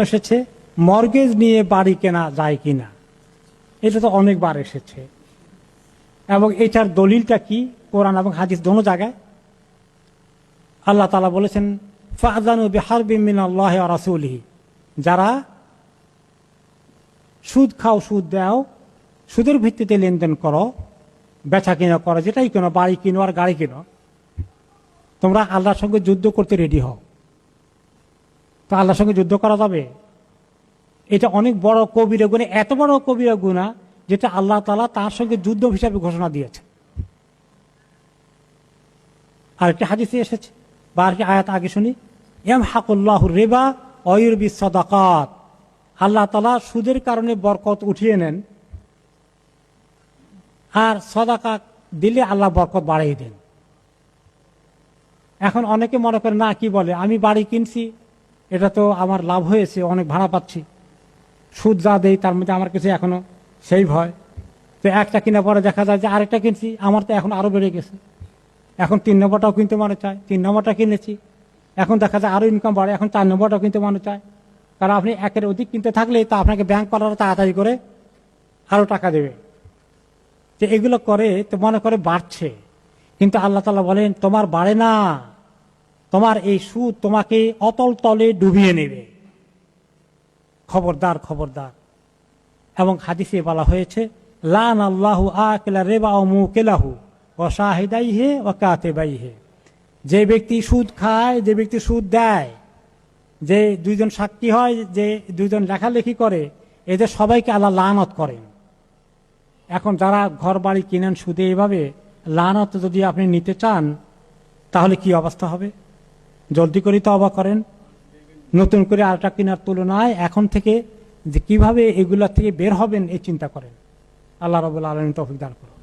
এসেছে, মর্গেজ নিয়ে বাড়ি কেনা যায় কিনা? এটা তো অনেকবার এসেছে। এবং এটার দলিলটা কি? কোরআন এবং হাদিস দোনো জায়গায়? আল্লাহ তালা বলেছেন ফাজানু বিহার বিমিন আল্লাহ যারা সুদ খাও, সুদ দাও, সুদের ভিত্তিতে লেনদেন করো, বেচা কিনা করো, যেটাই কেনো, বাড়ি কিনো আর গাড়ি কিনো, তোমরা আল্লাহর সঙ্গে যুদ্ধ করতে রেডি হও। তো আল্লাহর সঙ্গে যুদ্ধ করা যাবে? এটা অনেক বড় কবিরা গুণে, এত বড় কবিরা গুণা যেটা আল্লাহ তালা তার সঙ্গে যুদ্ধ হিসাবে ঘোষণা দিয়েছে আরেকটি হাদিসে এসেছে বা আরেকটি আয়াত আগে শুনি। এম হাকুল্লাহ রেবা অয়ুরবি সদাকাত। আল্লাহ তালা সুদের কারণে বরকত উঠিয়ে নেন আর সদাকা দিলে আল্লাহ বরকত বাড়িয়ে দেন। এখন অনেকে মনে করে না, কি বলে? আমি বাড়ি কিনছি এটা তো আমার লাভ হয়েছে, অনেক ভাড়া পাচ্ছি। সুদ যা দেই, তার মধ্যে আমার কিছু এখনও সেই ভয় তো একটা কিনা পরে দেখা যায় যে আরেকটা কিনছি, আমার তো এখন আরও বেড়ে গেছে। এখন তিন নম্বরটাও কিনতে মনে চায়, তিন নম্বরটা কিনেছি। এখন দেখা যায় আরও ইনকাম বাড়ে, এখন চার নম্বরটাও কিনতে মনে চায়। কারণ আপনি একের অধিক কিনতে থাকলে তা আপনাকে ব্যাংক পালার তাড়াতাড়ি করে আরও টাকা দেবে। যে এগুলো করে, তো মনে করে বাড়ছে। কিন্তু আল্লাহ তালা বলেন, তোমার বাড়ে না। তোমার এই সুদ তোমাকে অতল তলে ডুবিয়ে নেবে। খবরদার খবরদার। এবং হাদিসে বলা হয়েছে লান আল্লাহু আকেলা রেবা ও মুকেলাহু ও শাহিদাই হে ও কাতে বাই হে যে ব্যক্তি সুদ খায়, যে ব্যক্তি সুদ দেয়, যে দুইজন সাক্ষী হয়, যে দুইজন লেখালেখি করে এদের সবাইকে আল্লাহ লানত করেন। এখন যারা ঘর বাড়ি কিনেন সুদে এভাবে, লানত যদি আপনি নিতে চান, তাহলে কি অবস্থা হবে? জলদি করে তো অবাক করেন। নতুন করে আটা কেনার তুলনায় এখন থেকে যে কীভাবে এগুলা থেকে বের হবেন, এই চিন্তা করেন। আল্লাহ রবুল্লা আলমিন তফিক দান করুন।